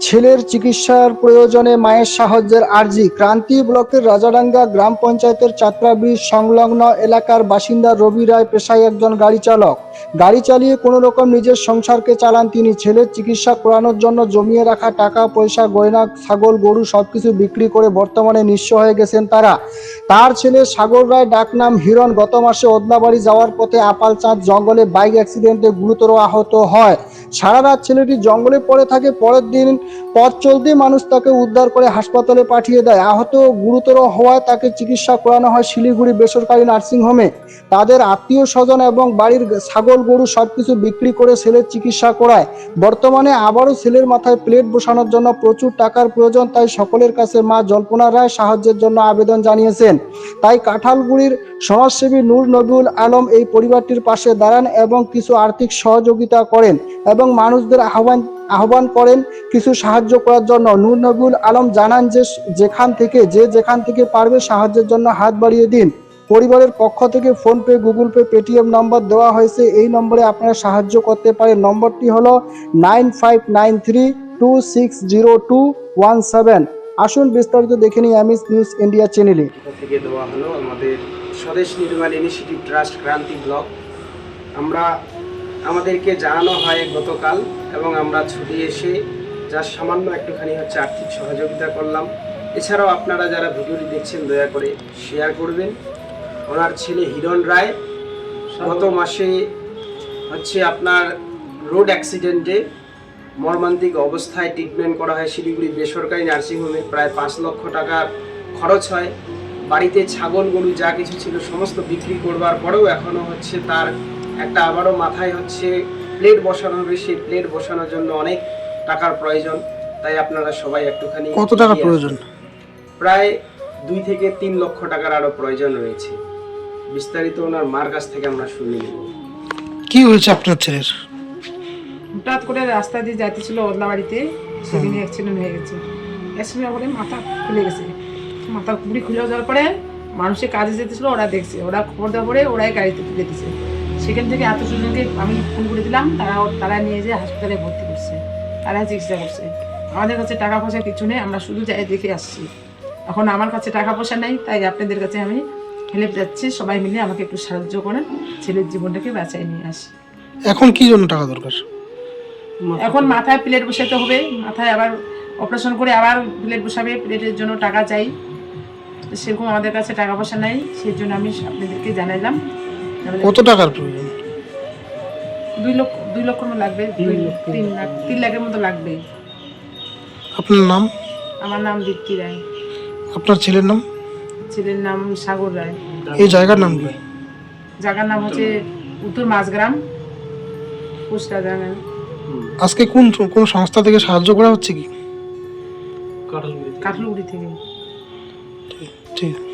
ছেলের চিকিৎসার প্রয়োজনে মায়ের সাহায্যের আর্জি, ক্রান্তি ব্লকের রাজাডাঙ্গা গ্রাম পঞ্চায়েতের চাত্রাবি সংলগ্ন এলাকার বাসিন্দা রবি রায় পেশায় একজন গাড়ি চালক গাড়ি চালিয়ে কোনো রকম নিজের সংসারকে চালান তিনি। ছেলের চিকিৎসা করানোর জন্য জমিয়ে রাখা টাকা, পয়সা, গয়না, ছাগল, গরু সবকিছু বিক্রি করে বর্তমানে নিঃস্ব হয়ে গেছেন তারা। তার ছেলে সাগর রায় ডাকনাম হিরণ গত মাসে ওদলাবাড়ি যাওয়ার পথে আপালচাঁদ জঙ্গলে বাইক অ্যাক্সিডেন্টে গুরুতর আহত হয়। সারা রাত ছেলেটি জঙ্গলে পড়ে থাকে, পরের দিন পথ চলতে মানুষ তাকে উদ্ধার করে হাসপাতালে পাঠিয়ে দেয়। আহত গুরুতর হওয়ায় তাকে চিকিৎসা করানো হয় শিলিগুড়ি বেসরকারি নার্সিংহোমে। তাদের আত্মীয় স্বজন এবং বাড়ির ছাগল গরু সবকিছু বিক্রি করে ছেলের চিকিৎসা করায়। বর্তমানে আবারও ছেলের মাথায় প্লেট বসানোর জন্য প্রচুর টাকার প্রয়োজন, তাই সকলের কাছে মা জল্পনা রায় সাহায্যের জন্য আবেদন জানিয়েছেন। তাই কাঁঠালগুড়ির সমাজসেবী নূর নবীউল আলম এই পরিবারটির পাশে দাঁড়ান এবং কিছু আর্থিক সহযোগিতা করেন এবং মানুষদের আহ্বান আহ্বান করেন কিছু সাহায্য করার জন্য। নূর নবীউল আলম জানান যে, যেখান থেকে, যে যেখান থেকে পারবে সাহায্যের জন্য হাত বাড়িয়ে দিন। পরিবারের পক্ষ থেকে PhonePe, Google Pay, Paytm number দেওয়া হয়েছে। এই নম্বরে আপনারা সাহায্য করতে পারেন। নম্বরটি হলো nine five nine three two six zero two one seven. আসুন বিস্তারিত দেখে নিই আমিস নিউজ ইন্ডিয়া চ্যানেলে। থেকে দেওয়া আমাদের স্বদেশ নির্মাণ ইনিশিয়েটিভ ট্রাস্ট ক্রান্তি ব্লক। আমরা আমাদেরকে জানানো হয় গতকাল এবং আমরা ছুটি এসে যা সামান্য একটুখানি হচ্ছে আর্থিক সহযোগিতা করলাম। এছাড়াও আপনারা যারা ভিডিওটি দেখছেন, দয়া করে শেয়ার করবেন। ওনার ছেলে হিরণ রায়। গত মাসে হচ্ছে আপনার রোড অ্যাক্সিডেন্টে মর্মান্তিক অবস্থায় ট্রিটমেন্ট করা হয় শিলিগুড়ি বেসরকারি নার্সিংহোমে। প্রায় পাঁচ লক্ষ টাকা খরচ হয়। বাড়িতে ছাগল গরু যা কিছু ছিল সমস্ত বিক্রি করবার পরেও এখনও হচ্ছে তার একটা আবারও মাথায় হচ্ছে প্লেট বসানো হবে। সেই প্লেট বসানোর জন্য অনেক টাকার প্রয়োজন। তাই আপনারা সবাই একটুখানি কত টাকা প্রয়োজন? প্রায় দুই থেকে তিন লক্ষ টাকার আরও প্রয়োজন রয়েছে। বিস্তারিত ওনার মার কাছ থেকে আমরা শুনে নেব। কি হয়েছে আপনার ছেলের? হঠাৎ করে রাস্তা দিয়ে যাইতেছিল ওদলা বাড়িতে সেদিনে অ্যাক্সিডেন্ট হয়ে গেছে। অ্যাক্সিডেন্ট করে মাথা খুলে গেছে। মাথা পুরি খুলে যাওয়ার পরে মানুষের কাজে যেতেছিল ওরা দেখছে। ওরা খবর দেওয়ার পরে ওরাই গাড়িতে তুলে দিছে। সেখান থেকে এত জনকে আমি ফোন করে দিলাম তারা তারা নিয়ে যেয়ে হাসপাতালে ভর্তি করছে। তারা চিকিৎসা করছে। আমাদের কাছে টাকা পয়সা কিছু নেই আমরা শুধু যাই দেখে আসছি। এখন আমার কাছে টাকা পয়সা নেই তাই আপনাদের কাছে আমি হেল্প যাচ্ছি সবাই মিলে আমাকে একটু সাহায্য করেন ছেলের জীবনটাকে বাঁচাই নিয়ে আসি। এখন কি জন্য টাকা দরকার? এখন মাথায় প্লেট বসাতে হবে মাথায় আবার অপারেশন করে আবার প্লেট বসাবে প্লেটের জন্য টাকা চাই। সেরকম আমাদের কাছে টাকা পয়সা নাই সেই জন্য আমি আপনাদেরকে জানাইলাম। কত টাকার প্রয়োজন? দুই লক্ষ দুই লক্ষ মতো লাগবে দুই তিন লাখ তিন লাখের মতো লাগবে। আপনার নাম? আমার নাম দীপ্তি রায়। আপনার ছেলের নাম? ছেলের নাম সাগর রায়। এই জায়গার নাম কি? জায়গার নাম হচ্ছে উত্তর মাঝগ্রাম কুষ্টা জানেন আজকে কোন কোন সংস্থা থেকে সাহায্য করা হচ্ছে কি? কাঠলুগুড়ি থেকে। ঠিক আছে